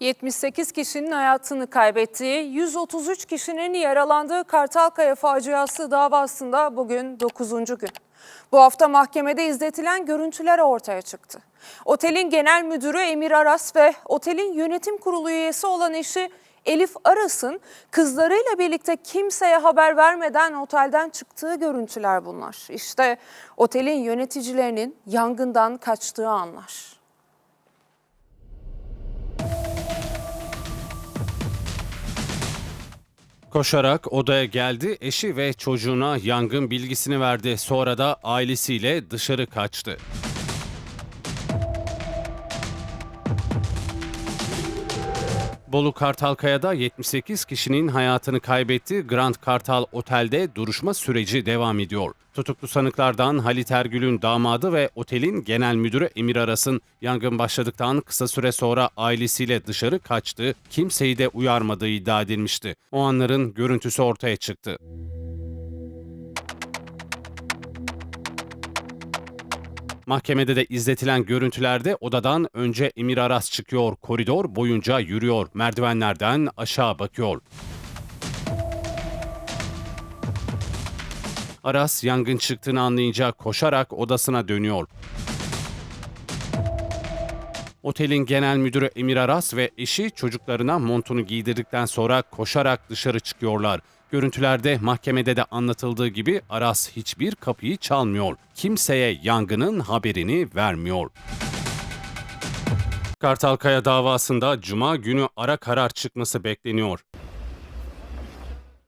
78 kişinin hayatını kaybettiği, 133 kişinin yaralandığı Kartalkaya faciası davasında bugün 9. gün. Bu hafta mahkemede izletilen görüntüler ortaya çıktı. Otelin genel müdürü Emir Aras ve otelin yönetim kurulu üyesi olan eşi Elif Aras'ın kızlarıyla birlikte kimseye haber vermeden otelden çıktığı görüntüler bunlar. İşte otelin yöneticilerinin yangından kaçtığı anlar. Koşarak odaya geldi, eşi ve çocuğuna yangın bilgisini verdi. Sonra da ailesiyle dışarı kaçtı. Bolu Kartalkaya'da 78 kişinin hayatını kaybettiği Grand Kartal Otel'de duruşma süreci devam ediyor. Tutuklu sanıklardan Halit Ergül'ün damadı ve otelin genel müdürü Emir Aras'ın yangın başladıktan kısa süre sonra ailesiyle dışarı kaçtığı, kimseyi de uyarmadığı iddia edilmişti. O anların görüntüsü ortaya çıktı. Mahkemede de izletilen görüntülerde odadan önce Emir Aras çıkıyor, koridor boyunca yürüyor, merdivenlerden aşağı bakıyor. Aras yangın çıktığını anlayınca koşarak odasına dönüyor. Otelin genel müdürü Emir Aras ve eşi çocuklarına montunu giydirdikten sonra koşarak dışarı çıkıyorlar. Görüntülerde mahkemede de anlatıldığı gibi Aras hiçbir kapıyı çalmıyor. Kimseye yangının haberini vermiyor. Kartalkaya davasında cuma günü ara karar çıkması bekleniyor.